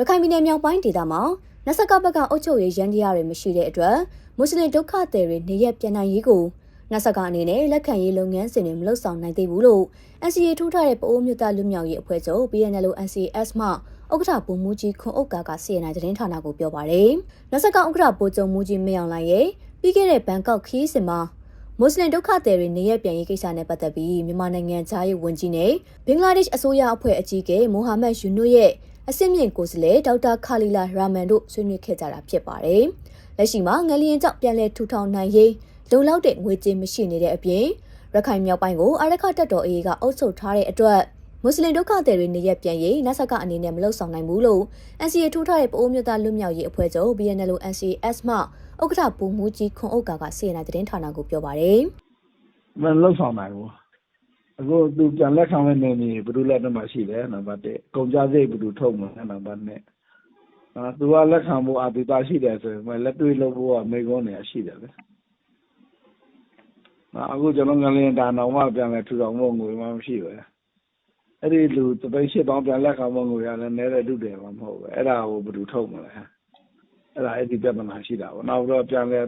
ရခိုင်ပြည်နယ်မြောက်ပိုင်းဒေသမှာနစကဘက်ကအုပ်ချုပ်ရေးရန်တရားတွေမရှိတဲ့အတွက်မွတ်စလင်ဒုက္ခသည်တွေနေရက်ပြန်နိုင်ရေးကိုနစကအနေနဲ့လက်ခံရေးလုပ်ငန်းစဉ်တွေမလုပ်ဆောင်နိုင်သေးဘူးလို့ NCA ထိုးထားတဲ့ပအိုးမြို့သားလူမျိုးရေးအဖွဲ့ချုပ် BNL NCS မှဥက္ကဋ္ဌဗိုလ်မှူးကြီးခွန်ဥက္ကာကစီရင်နိုင်သတင်းဌာနကိုပြောပါရယ်နစကဥက္ကဋ္ဌဗိုလ်ချုပ်မှူးကြီးမေအောင်လိုင်ရဲ့ပြီးခဲ့တဲ့ဘန်ကောက်ခီးစဉ်မှာမွတ်စလင်ဒုက္ခသည်တွေနေရပြန်ရေးကိစ္စနဲ့ပတ်သက်ပြီးမြန်မာနိုင်ငံသားရေးဝန်ကြီးနဲ့ဘင်္ဂလားဒေ့ရှ်အစိုးရအဖွဲ့အကြီးအကဲမိုဟာမက်ယူနွတ်ရဲ့ အစစ်မြင့်ကိုယ်စားလှယ်ဒေါက်တာခါလီလာရာမန်တို့ဆွေးနွေးခဲ့ကြတာဖြစ်ပါတယ်။လက်ရှိမှာငလျင်ကြောင့်ပြန်လည်ထူထောင်နိုင်ရေးလုံလောက်တဲ့ငွေကြေးမရှိနေတဲ့အပြင်ရခိုင်မြောက်ပိုင်းကိုအာရခတက်တော်အေးကအုပ်ချုပ်ထားတဲ့အတွက်မွတ်စလင်ဒုက္ခသည်တွေနေရပြန်ရေးနတ်ဆက်ကအနေနဲ့မလုပ်ဆောင်နိုင်ဘူးလို့ NCA ထိုးထားတဲ့ပအိုးမြို့သားလွတ်မြောက်ရေးအဖွဲ့ချုပ် BNL NCS မှဥက္ကဋ္ဌဗိုလ်မှူးကြီးခွန်ဥက္ကာကစီရင်တဲ့သတင်းဌာနကိုပြောပါတယ်မလောက်ဆောင်နိုင်ဘူး အခုသူပြန်လက်ခံမဲ့နေနေဘယ်သူလက်ထဲမှာရှိတယ်နံပါတ်1ကုန်ကြစိတ်ဘယ်သူထုတ်မလဲနံပါတ်2အာသူကလက်ခံဖို့အာဒီတာရှိတယ်ဆိုရင်မလက်တွေ့လုပ်ဖို့ကမိကုန်းနေရှိတယ်လေအာအခုကျွန်တော်ငလျင်ဒါနောက်မှပြန်လဲထူထောင်ဖို့ငွေမှမရှိပဲအဲ့ဒီလူတပိတ်ရှစ်ပေါင်းပြန်လက်ခံဖို့ငွေရလဲနဲတဲ့ဒုတယ်မှမဟုတ်ပဲအဲ့ဒါကိုဘယ်သူထုတ်မလဲအဲ့ဒါအဲ့ဒီပြဿနာရှိတာပေါ့နောက်တော့ပြန်လဲ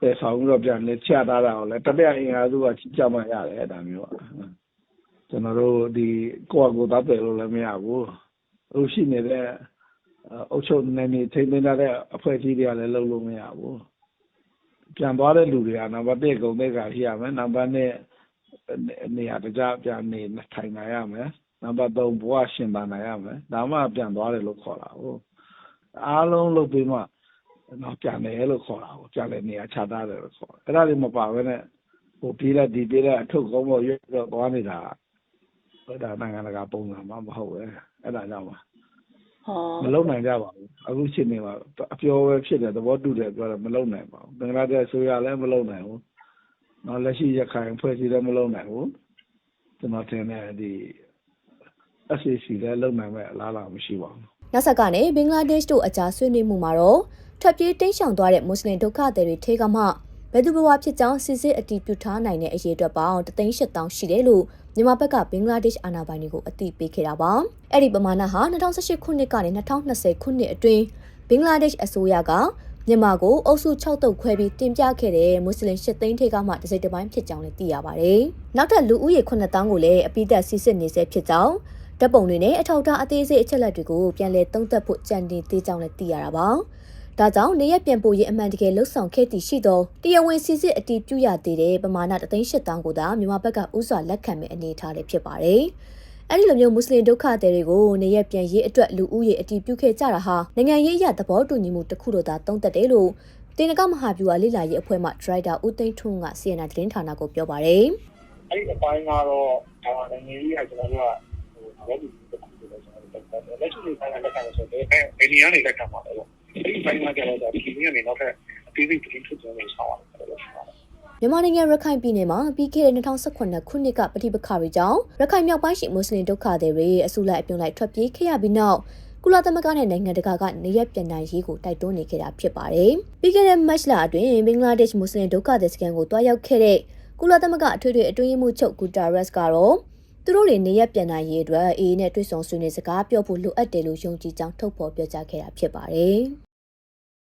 ပယ်ဆောင်ပြီးတော့ပြန်လဲချထားတာကိုလဲတပြက်အင်အားစုကကြမှရတယ်အဲ့ဒါမျိုးอ่ะကျွန်တော်တို့ဒီကိုယ့်အကိုသားပယ်လို့လည်းမရဘူးအခုရှိနေတဲ့အုပ်ချုပ်နေနေထိမ့်သိမ်းတဲ့အဖွဲ့အစည်းတွေကလည်းလုပ်လို့မရဘူးပြန်သွားတဲ့လူတွေကနံပါတ်1ဂုံတဲ့ကရှိရမယ်နံပါတ်2နေရာတကြပြန်နေထိုင်နိုင်ရမယ်နံပါတ်3ဘဝရှင်ပါနိုင်ရမယ်ဒါမှပြန်သွားတယ်လို့ခေါ်တာဟုတ်အားလုံးလုပ်ပြီးမှ တော့ပြန်တယ်လို့ခေါ်တာကိုပြန်လဲနေရာချထားတယ်လို့ခေါ်တယ်အဲ့ဒါတွေမပါဘဲနဲ့ဟိုပြေးလိုက်ဒီပြေးလိုက်အထုပ်ကောင်းပေါ်ရွက်တော့သွားနေတာဟိုဒါနိုင်ငံတကာပုံစံမှမဟုတ်ပဲအဲ့ဒါကြောင့်ပါဟောမလုံနိုင်ကြပါဘူးအခုရှင်းနေပါအပြောပဲဖြစ်တယ်သဘောတူတယ်ပြောတယ်မလုံနိုင်ပါဘူးဘင်္ဂလားဒေ့ရှ်ဆိုရလည်းမလုံနိုင်ဘူးနော်လက်ရှိရခိုင်ဖွဲ့စည်းလည်းမလုံနိုင်ဘူးကျွန်တော်ထင်တယ်ဒီ SCC လည်းလုံနိုင်မဲ့အလားအလာမရှိပါဘူးနတ်ဆက်ကနဲ့ဘင်္ဂလားဒေ့ရှ်တို့အကြားဆွေးနွေးမှုမှာတော့ ထွက်ပြေးတိမ်းရှောင်သွားတဲ့မွတ်စလင်ဒုက္ခသည်တွေထဲကမှဘယ်သူဘဝဖြစ်ကြောင်းစစ်စစ်အတည်ပြုထားနိုင်တဲ့အရေးအတွက်ပေါင်း3,800ရှိတယ်လို့မြန်မာဘက်ကဘင်္ဂလားဒေ့ရှ်အာဏာပိုင်တွေကိုအသိပေးခဲ့တာပါ။အဲ့ဒီပမာဏဟာ2018ခုနှစ်ကနေ2020ခုနှစ်အတွင်းဘင်္ဂလားဒေ့ရှ်အစိုးရကမြန်မာကိုအုပ်စု6တုပ်ခွဲပြီးတင်ပြခဲ့တဲ့မွတ်စလင်8သိန်းထဲကမှတစ်စိတ်တစ်ပိုင်းဖြစ်ကြောင်းလည်းသိရပါတယ်။နောက်ထပ်လူဦးရေ9000ကိုလည်းအပိသက်စစ်စစ်နေဆဲဖြစ်ကြောင်းတပ်ပုံတွေနဲ့အထောက်အထားအသေးစိတ်အချက်လက်တွေကိုပြန်လည်သုံးသပ်ဖို့ကြံတင်သေးကြောင်းလည်းသိရတာပါ။ ဒါကြောင့်နေရပြန်ပို့ရေးအမှန်တကယ်လှုပ်ဆောင်ခဲ့တည်ရှိသောတရားဝင်စစ်စစ်အတည်ပြုရသေးတဲ့ပမာဏ3,800ကိုသာမြန်မာဘက်ကဥစွာလက်ခံမဲ့အနေအထားလေးဖြစ်ပါတယ်။အဲဒီလိုမျိုးမွတ်စလင်ဒုက္ခသည်တွေကိုနေရပြန်ရေးအတွက်လူဦးရေအတည်ပြုခဲ့ကြတာဟာနိုင်ငံရေးအရသဘောတူညီမှုတစ်ခုတော့သာသုံးသက်တယ်လို့တင်နကမဟာဗျူဟာလိလာရေးအဖွဲ့မှဒရိုက်တာဦးသိန်းထွန်းက CNN သတင်းဌာနကိုပြောပါတယ်။အဲ့ဒီအပိုင်းကတော့ဒါနိုင်ငံကြီးကကျွန်တော်တို့ကဟိုဝက်ဒီတစ်ခုလို့ကျွန်တော်တို့တက်တယ်လက်ရှိနေဆိုင်လက်ခံလို့ဆိုတော့ဘယ်ဘယ်နေရာနေလက်ခံမှာလဲ ပေါ့ဒီဘိုင်းမှာကျတော့ဒီနေ့ကနေနောက်ထပ်အသေးစိတ်ပြင်ထုတ်ကြနေဆောင်ရတယ်လို့ပြောတာမြန်မာနိုင်ငံရခိုင်ပြည်နယ်မှာပြီးခဲ့တဲ့2018ခုနှစ်ကပဋိပက္ခတွေကြောင့်ရခိုင်မြောက်ပိုင်းရှိမွတ်စလင်ဒုက္ခသည်တွေအစုလိုက်အပြုံလိုက်ထွက်ပြေးခဲ့ရပြီးနောက်ကုလသမဂ္ဂနဲ့နိုင်ငံတကာကနေရပြန်နိုင်ရေးကိုတိုက်တွန်းနေခဲ့တာဖြစ်ပါတယ်။ပြီးခဲ့တဲ့မတ်လအတွင်းဘင်္ဂလားဒေ့ရှ်မွတ်စလင်ဒုက္ခသည်စခန်းကိုတွားရောက်ခဲ့တဲ့ကုလသမဂ္ဂအထွေထွေအတွင်းရေးမှူးချုပ်ဂူတာရက်စ်ကတော့သူတို့တွေနေရပြန်နိုင်ရေးအတွက်အေးနဲ့တွေ့ဆုံဆွေးနွေးစကားပြောဖို့လိုအပ်တယ်လို့ယုံကြည်ကြောင်းထုတ်ဖော်ပြောကြားခဲ့တာဖြစ်ပါတယ်။